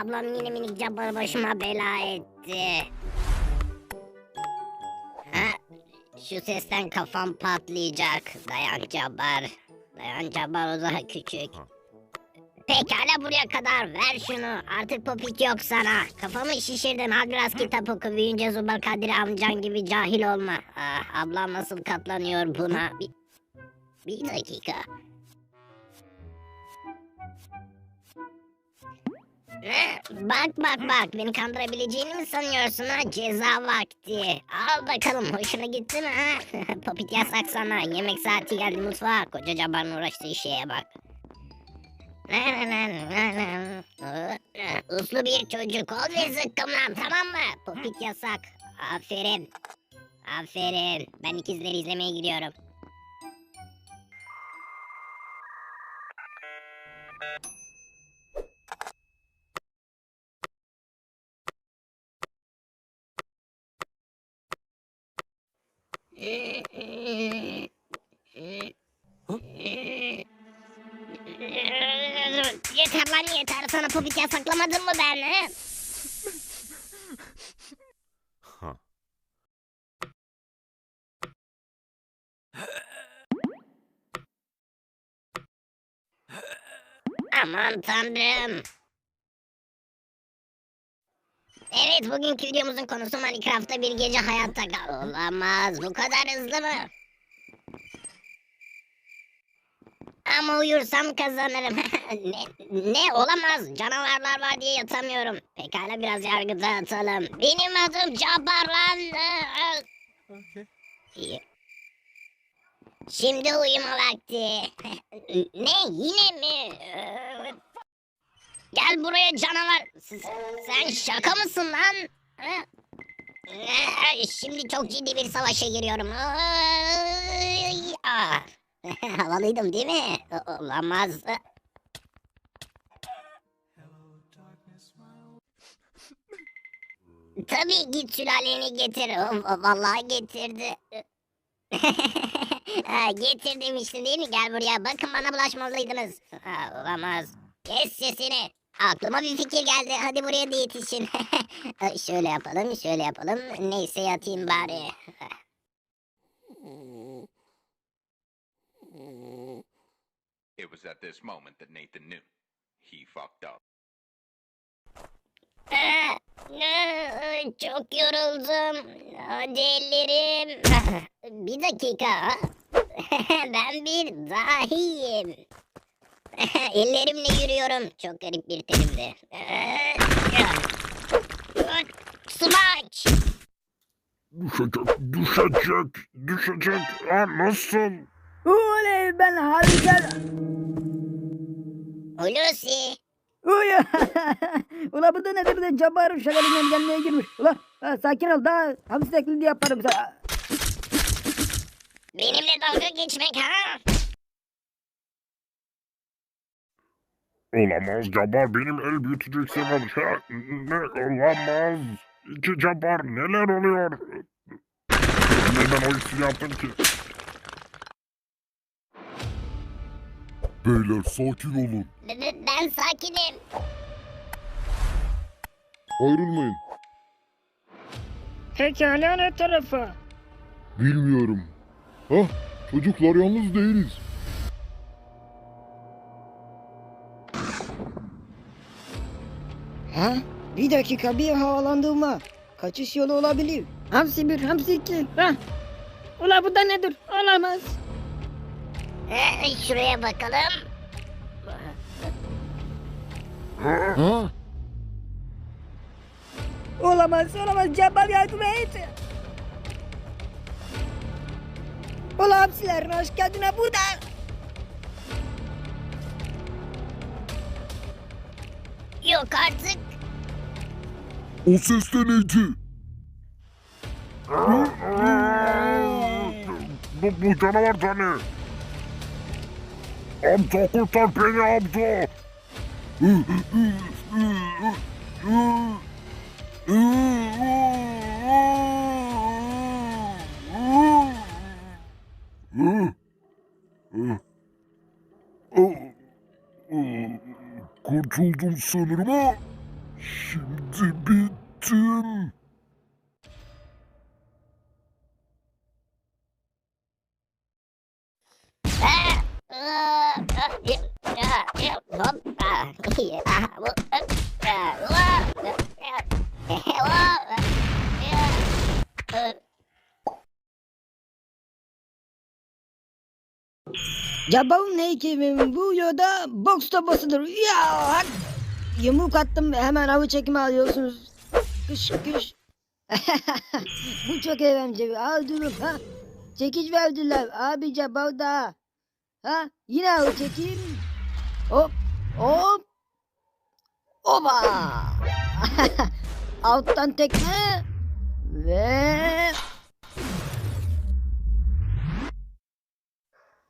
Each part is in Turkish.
ablam yine minik cabbarı başıma bela etti. Ha, şu sesten kafam patlayacak. Dayan cabbar. Dayan cabbar o daha küçük. Pekala buraya kadar ver şunu. Artık popik yok sana. Kafamı şişirdin. Ha biraz kitap oku. Büyüyünce Zuba Kadir amcan gibi cahil olma. Ah, ablam nasıl katlanıyor buna? Bir, bir dakika. Bak bak bak. Beni kandırabileceğini mi sanıyorsun ha? Ceza vakti. Al bakalım. Hoşuna gitti mi ha? Popit yasak sana. Yemek saati geldi mutfağa. Koca cabarın uğraştığı şeye bak. Uslu bir çocuk. Ol ve zıkkımlan tamam mı? Popit yasak. Aferin. Aferin. Ben ikizleri izlemeye gidiyorum Yeter lan yeter sana popit yasaklamadım mı ben? he? Aman tanrım. Evet bugünkü videomuzun konusu Minecraft'ta bir gece hayatta kal. Olamaz bu kadar hızlı mı? Ama uyursam kazanırım. ne, ne olamaz canavarlar var diye yatamıyorum. Pekala biraz yargı dağıtalım. Benim adım Cabbarlan. Okay. İyi. Şimdi uyuma vakti. ne yine mi? Gel buraya canavar. Sen şaka mısın lan? Şimdi çok ciddi bir savaşa giriyorum. Ah. Havalıydım değil mi? Olamaz. Tabii git sülaleni getir. Vallahi getirdi. getir demiştin değil mi? Gel buraya. Bakın bana bulaşmalıydınız. Olamaz. Kes sesini. Aklıma bir fikir geldi. Hadi buraya da yetişin. Şöyle yapalım, şöyle yapalım. Neyse yatayım bari. It was at this moment that Nathan knew. He fucked up. Çok yoruldum. Hadi ellerim. Bir dakika. Ben bir dahiyim. Ellerimle yürüyorum. Çok garip bir terimdi. Smaç. Düşecek, düşecek, düşecek. Ha, nasıl? Oley ben harika. Hulusi. Uy. Ula bu da nedir de cabarım şakalinden gelmeye girmiş. Ula ha, sakin ol daha hamsi taklidi yaparım sana. Benimle dalga geçmek ha? Olamaz Cabbar benim el büyüteceksin o şey. Ne olamaz. İki Cabbar neler oluyor? Neden o işi yaptın ki? Beyler sakin olun. B- b- Ben sakinim. Ayrılmayın. Pekala ne tarafa? Bilmiyorum. Hah çocuklar yalnız değiliz. Ha? Bir dakika bir havalandığıma. Kaçış yolu olabilir. Hamsi bir, hamsi iki. Ha? Ula bu da nedir? Olamaz. Ee, Şuraya bakalım. Ha? Olamaz, olamaz. Cabbar yardım et. Ula hamsilerin hoş geldin burada. Yok artık. O ses de neydi? bu, bu canavar da ne? Amca kurtar beni amca. Ama Şimdi bittim. Cabbar'ın heykelimin bu yoda boks topasıdır. Ya. Yumruk attım hemen avı çekimi alıyorsunuz. Kış kış. bu çok eğlenceli. Al durun ha. Çekiç verdiler. Abi Cabbar da. Ha yine avı çekeyim. Hop hop. Oba. Alttan tekme. Ve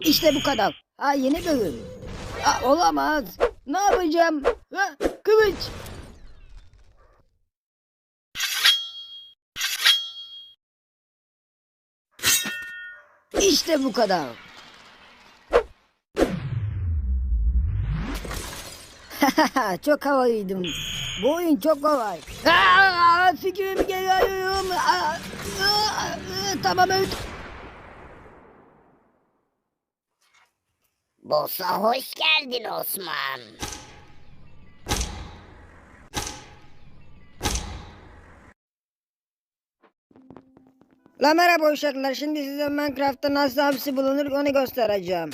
İşte bu kadar. Ha yeni bölüm. Ha, olamaz. Ne yapacağım? Ha, kılıç. İşte bu kadar. çok havalıydım. Bu oyun çok kolay. Aa, fikrimi geri alıyorum. Aa, aa, aa, tamam öldüm. Boss'a hoş geldin Osman. La merhaba uşaklar. Şimdi size Minecraft'ta nasıl hapsi bulunur onu göstereceğim.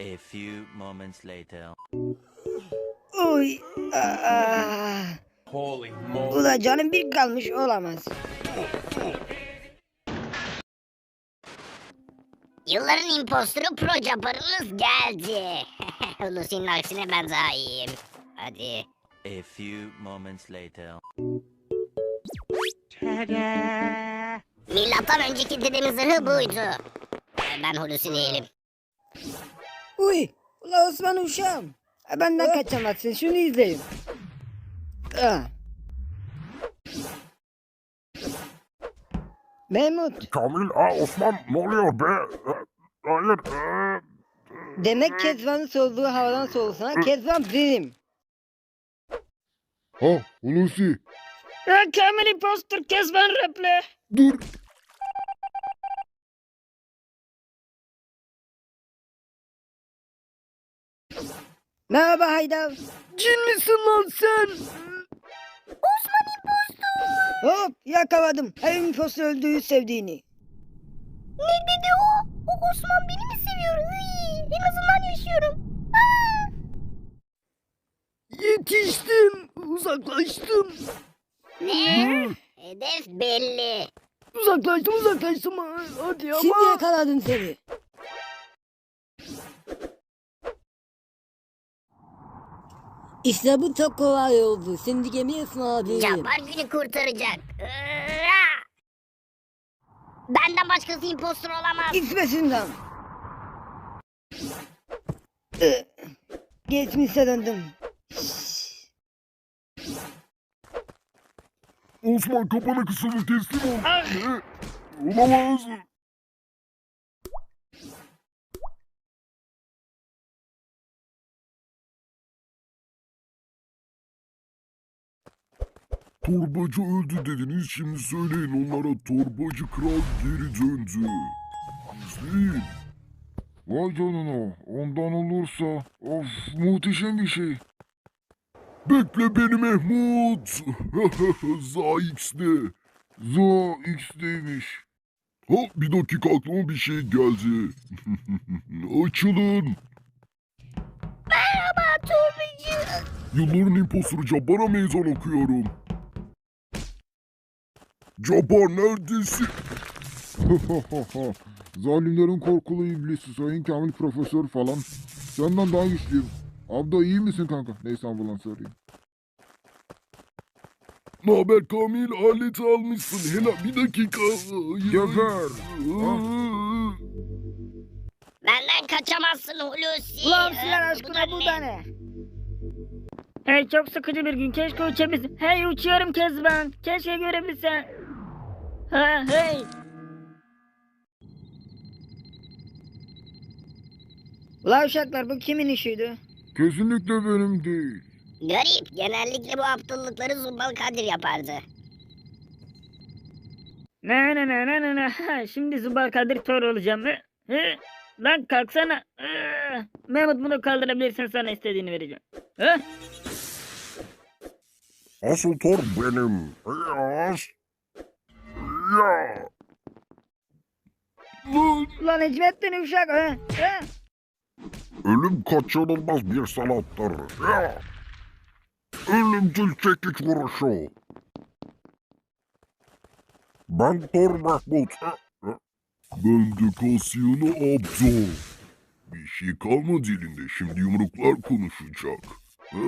A few moments later. Uy. Aa. Ula canım bir kalmış olamaz. Yılların impostoru pro caparınız geldi. Lucy'nin aksine ben daha iyiyim. Hadi. A few moments later. Milattan önceki dedemin zırhı buydu. Ben Hulusi değilim. Uy. Ula Osman uşağım. Benden kaçamazsın. Şunu izleyin. Ah. Mahmut. Kamil, aa Osman ne oluyor be? Hayır. ee, Demek Kezban'ın sorduğu havadan sorusuna Kezban benim. Ha Hulusi. Ya Kamil impostor Kezban reple. Dur. Merhaba Haydar. Cin misin lan sen? Hop yakaladım. Her impostor öldüğü sevdiğini. Ne dedi o? O Osman beni mi seviyor? Iy, en azından yaşıyorum. Yetiştim. Uzaklaştım. Ne? Hedef belli. Uzaklaştım uzaklaştım. Hadi ama. Şimdi yakaladım seni. İşte bu çok kolay oldu. Şimdi gemiyi ısmarlayayım. Cabbar günü kurtaracak. Benden başkası impostor olamaz. İsmesinden. Ee, Geçmişe döndüm. Osman kapana kısıldı teslim ol. Ne? Olamaz. Torbacı öldü dediniz şimdi söyleyin onlara torbacı kral geri döndü. İzleyin. Vay canına ondan olursa of muhteşem bir şey. Bekle beni Mahmut. Za X'de. Za X'deymiş. Ha bir dakika aklıma bir şey geldi. Açılın. Merhaba torbacı. Yılların impostoru Cabbar'a meydan okuyorum. Cabbar neredesin? Zalimlerin korkulu iblisi Sayın Kamil Profesör falan. Senden daha güçlüyüm. Abda iyi misin kanka? Neyse ambulans arayayım. Ne haber Kamil? Aleti almışsın. Hele bir dakika. Geber. Benden kaçamazsın Hulusi. Ulan Ee, bu aşkına bu ne? da ne? Hey çok sıkıcı bir gün. Keşke uçabilsem. Hey uçuyorum Kezban. Keşke görebilsem. Ha hey. Ulan uşaklar bu kimin işiydi? Kesinlikle benim değil. Garip. Genellikle bu aptallıkları Zumbal Kadir yapardı. Ne ne ne ne ne ne. Ha, Şimdi Zubal Kadir Thor olacağım. He? He? Lan kalksana. Ee, Mehmet bunu kaldırabilirsin sana istediğini vereceğim. He? Asıl Thor benim. Yas. Ya. Lan. Ulan Necmettin uşak ha. ha? Ölüm kaçınılmaz bir sanattır. Ya. Ölümcül çekiç vuruşu. Ben Thor Mahmut. Ben de Cassiano Abzor. Bir şey kalmadı elinde. Şimdi yumruklar konuşacak. Ha?